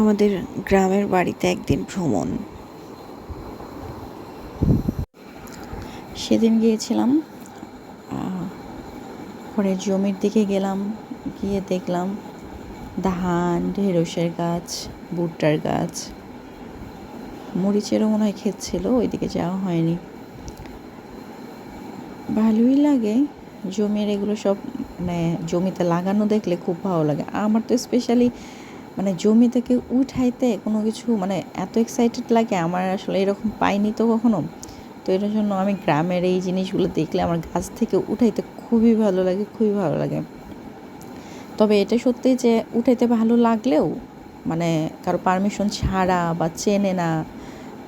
আমাদের গ্রামের বাড়িতে একদিন ভ্রমণ। সেদিন গিয়েছিলাম পরে জমির দিকে গেলাম, গিয়ে দেখলাম ধান, ঢেঁড়সের গাছ, ভুট্টার গাছ। মরিচেরও মনে হয় ক্ষেত ছিল, ওইদিকে যাওয়া হয়নি। ভালোই লাগে, জমির এগুলো সব মানে জমিতে লাগানো দেখলে খুব ভালো লাগে। আমার তো স্পেশালি মানে জমি থেকে উঠাইতে কোনো কিছু মানে এত এক্সাইটেড লাগে, আমার আসলে এরকম পাইনি তো কখনো। তো এটার জন্য আমি গ্রামের এই জিনিসগুলো দেখলে আমার গাছ থেকে উঠাইতে খুবই ভালো লাগে, খুবই ভালো লাগে। তবে এটা সত্যি যে উঠাইতে ভালো লাগলেও মানে কারও পারমিশন ছাড়া বা চেনে না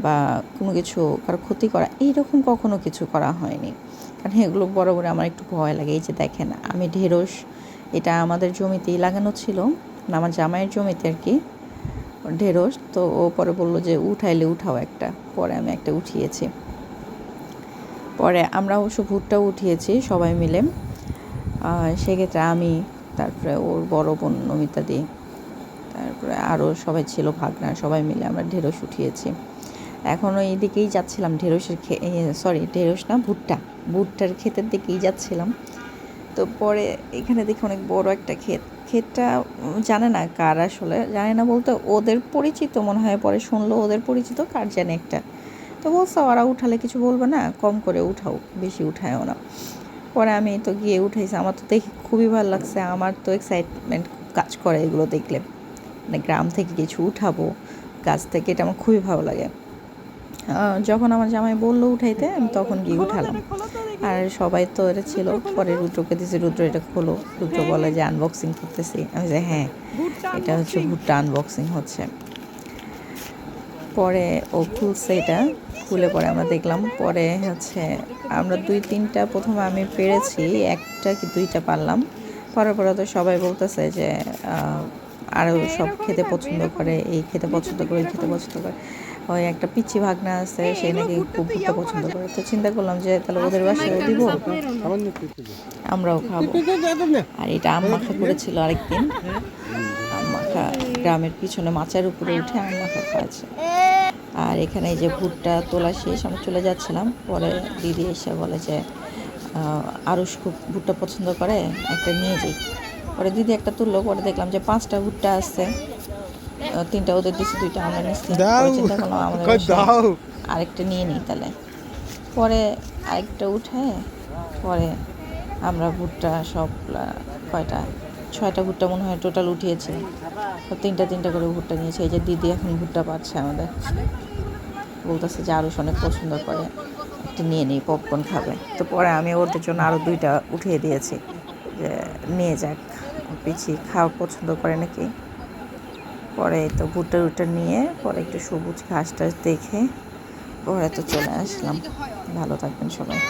বা কোনো কিছু কারও ক্ষতি করা, এইরকম কখনো কিছু করা হয়নি। কারণ এগুলো বড় বড় আমার একটু ভয় লাগে, এই যে দেখেন, আমি ঢেঁড়স, এটা আমাদের জমিতেই লাগানো ছিল। আমার জামাইয়ের জমিতে আর কি ঢেঁড়স তো ও পরে বলল যে, উঠাইলে উঠাও একটা। পরে আমি একটা উঠিয়েছি। পরে আমরা অবশ্য ভুট্টাও উঠিয়েছি সবাই মিলে। সেক্ষেত্রে আমি, তারপরে ওর বড় বোন নমিতা দি, তারপরে আরও সবাই ছিল ভাগনা, সবাই মিলে আমরা ঢেঁড়স উঠিয়েছি। এখনও এইদিকেই যাচ্ছিলাম, ঢেঁড়সের সরি ঢেঁড়স না, ভুট্টা। ভুট্টার ক্ষেতের দিকেই যাচ্ছিলাম। তো পরে এখানে দেখি অনেক বড় একটা ক্ষেত। ক্ষেতটা জানে না কার আসলে জানে না বলতে ওদের পরিচিত মনে হয় পরে শুনলো ওদের পরিচিত কার জানে একটা। তো বলছে ওরা উঠালে কিছু বলবে না কম করে উঠাও বেশি উঠায়ও না। পরে আমি তো গিয়ে উঠেছি আমার তো দেখে খুবই ভালো লাগছে আমার তো এক্সাইটমেন্ট কাজ করে এগুলো দেখলে। মানে গ্রাম থেকে কিছু উঠাবো গাছ থেকে এটা আমার খুবই ভালো লাগে। যখন আমার জামাই বলল উঠাইতে আমি তখন গিয়ে উঠালাম। আর সবাই তো এটা ছিল। পরে রুদ্রকে দিয়েছে, রুদ্র এটা খোলো। রুদ্র বলে যে আনবক্সিং করতেছি। আমি যে হ্যাঁ এটা হচ্ছে ভুট্টা আনবক্সিং হচ্ছে। পরে ও খুলছে এটা। খুলে পরে আমরা দেখলাম, পরে হচ্ছে আমরা দুই, তিনটা প্রথমে আমি পেরেছি, একটা কি দুইটা পারলাম। পরে পরে তো সবাই বলতেছে যে আরও সব খেতে পছন্দ করে এই খেতে পছন্দ করে এই খেতে পছন্দ করে। ওই একটা পিচ্ছি ভাগনা আছে সে নাকি খুব ভুট্টা পছন্দ করে। তো চিন্তা করলাম যে তাহলে ওদের বাসায় দিব। আমরাও খাব। আর এটা আম মাখা করেছিল আরেকদিন। আম মাখা গ্রামের পিছনে মাচার উপরে উঠে আম মাখা খাওয়াছে আর এখানে এই যে ভুট্টা তোলা শেষ আমি চলে যাচ্ছিলাম। পরে দিদি এসে বলে যে খুব ভুট্টা পছন্দ করে একটা নিয়ে যাই। পরে দিদি একটা তুললো পরে দেখলাম যে পাঁচটা ভুট্টা আহ, তিনটা ওদের দিছি দুইটা আমরা নিচ্ছি চিন্তা করলাম আমাদের আরেকটা নিয়ে নিই তাহলে। পরে আরেকটা উঠে পরে আমরা ভুট্টা সব কয়টা? ছয়টা ভুট্টা মনে হয় টোটাল উঠিয়েছে। তো তিনটা তিনটা করে ভুট্টা নিয়েছে। এই যে দিদি এখন ভুট্টা পাচ্ছে আমাদের। বলতেছে যে আরও অনেক পছন্দ করে। একটা নিয়ে নিই পপকর্ন খাবে। তো পরে আমি ওদের জন্য আরও দুইটা উঠিয়ে দিয়েছি। নিয়ে যাক পিছি খাওয়া পছন্দ করে নাকি পরে তো ভুট্টা উটা নিয়ে পরে একটু সবুজ ঘাস টাস দেখে পরে তো চলে আসলাম ভালো থাকবেন সবাই